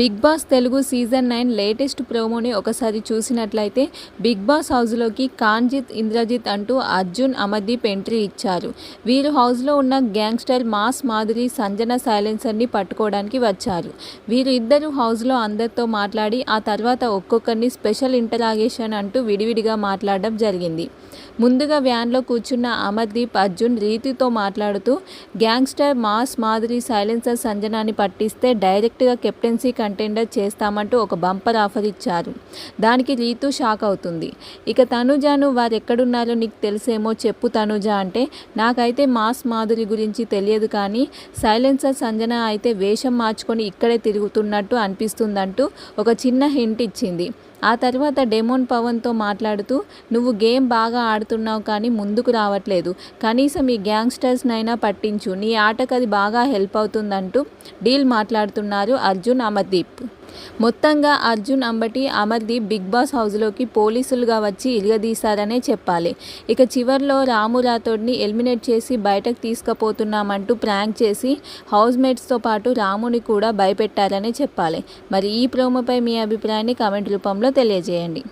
Bigg Boss Telugu season nine latest ప్రోమోని ఒకసారి చూసినట్లయితే big Boss హౌస్లోకి కాన్జిత్ ఇంద్రజిత్ అంటూ అర్జున్ అమర్దీప్ ఎంట్రీ ఇచ్చారు. వీరు హౌస్లో ఉన్న గ్యాంగ్స్టర్ మాస్ మాధురి సంజన సైలెన్సర్ని పట్టుకోవడానికి వచ్చారు. వీరు ఇద్దరు హౌస్లో అందరితో మాట్లాడి ఆ తర్వాత ఒక్కొక్కరిని స్పెషల్ ఇంటరాగేషన్ అంటూ విడివిడిగా మాట్లాడడం జరిగింది. ముందుగా వ్యాన్లో కూర్చున్న అమర్దీప్ అర్జున్ రీతితో మాట్లాడుతూ గ్యాంగ్స్టర్ మాస్ మాధురి సైలెన్సర్ సంజనాని పట్టిస్తే డైరెక్ట్గా కెప్టెన్సీ కంటెండర్ చేస్తామంటూ ఒక బంపర్ ఆఫర్ ఇచ్చారు. దానికి రీతు షాక్ అవుతుంది. ఇక తనుజాను వారు ఎక్కడున్నారో నీకు తెలిసేమో చెప్పు తనుజ అంటే నాకైతే మాస్ మాధురి గురించి తెలియదు కానీ సైలెన్సర్ సంజన అయితే వేషం మార్చుకొని ఇక్కడే తిరుగుతున్నట్టు అనిపిస్తుందంటూ ఒక చిన్న హింట్ ఇచ్చింది. ఆ తర్వాత డెమోన్ పవన్తో మాట్లాడుతూ నువ్వు గేమ్ బాగా ఆడుతున్నావు కానీ ముందుకు రావట్లేదు. కనీసం ఈ గ్యాంగ్స్టర్స్నైనా పట్టించు. నీ ఆటకు అది బాగా హెల్ప్ అవుతుందంటూ డీల్ మాట్లాడుతున్నారు అర్జున్ అమర్దీప్. మొత్తంగా అర్జున్ అంబటి అమర్దీప్ బిగ్ బాస్ హౌస్లోకి పోలీసులుగా వచ్చి ఇరగదీశారనే చెప్పాలి. ఇక చివర్లో రాము రాథోడ్ని ఎలిమినేట్ చేసి బయటకు తీసుకుపోతున్నామంటూ ప్రాంక్ చేసి హౌస్ మేట్స్తో పాటు రాముని కూడా భయపెట్టారనే చెప్పాలి. మరి ఈ ప్రోమోపై మీ అభిప్రాయాన్ని కామెంట్ రూపంలో తెలియజేయండి.